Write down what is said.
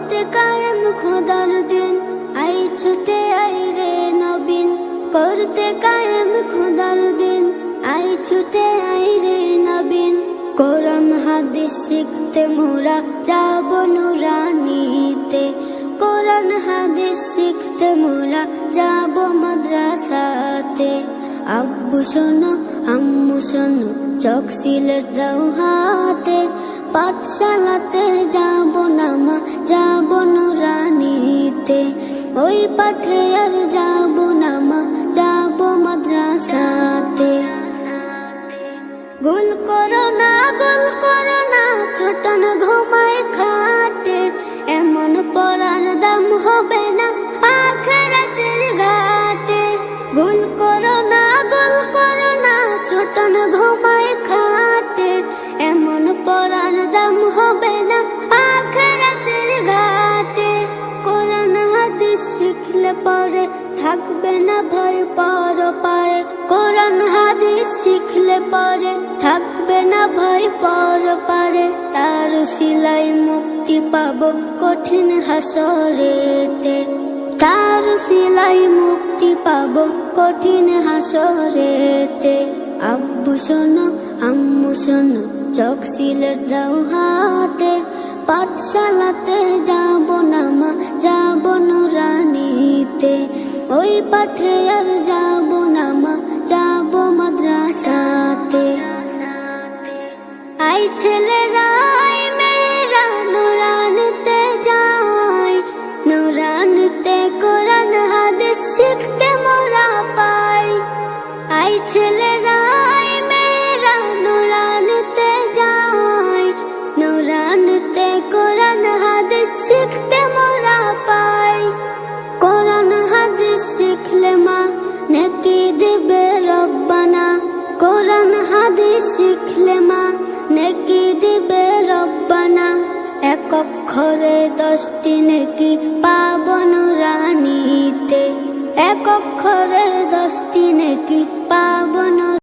করতে কায়েম খোদার দিন। আই ছুটে আই রে নবীন, করতে কায়েম খোদার দিন। আই ছুটে আই রে নবীন, কোরআন, হাদিস শিখতে মোরা যাব নুরানিতে। কোরআন, হাদিস শিখতে মোরা যাব মাদ্রাসাতে। আব্বু শোনো, আম্মু শোনো, চোখ সিলেট দাও পাঠশালাতে যাব না মা, যাব ওই পাঠে আর যাব না মা, যাব মাদ্রাসাতে। গুল করো না, গুল করো না, ছোটন ঘুমায় খাটে। এমন পড়ার দাম হবে কোরআন হাদিস শিখলে পরে, থাকবে না ভয় পর পারে। তার সিলাই মুক্তি পাবো কঠিন হাসরেতে। তার সিলাই মুক্তি পাবো কঠিন হাসরেতে। আব্বু শোনো, আম্মু শোনো, চোখ সিলেট দাও হাতে। পাঠশালাতে যাব না মা, যাব নুরানিতে। ওই পাঠে আর আই মেয়েরা নুরানিতে যাই নুরানিতে কোরআন হাদিস শিখতে মোরা পাই আই ছেলেরা মেয়েরা নুরানিতে যাই নুরানিতে কোরআন হাদিস শিখতে অক্ষরে দশটি নাকি পাবন রানীতে? এক অক্ষরে দশটি নেকি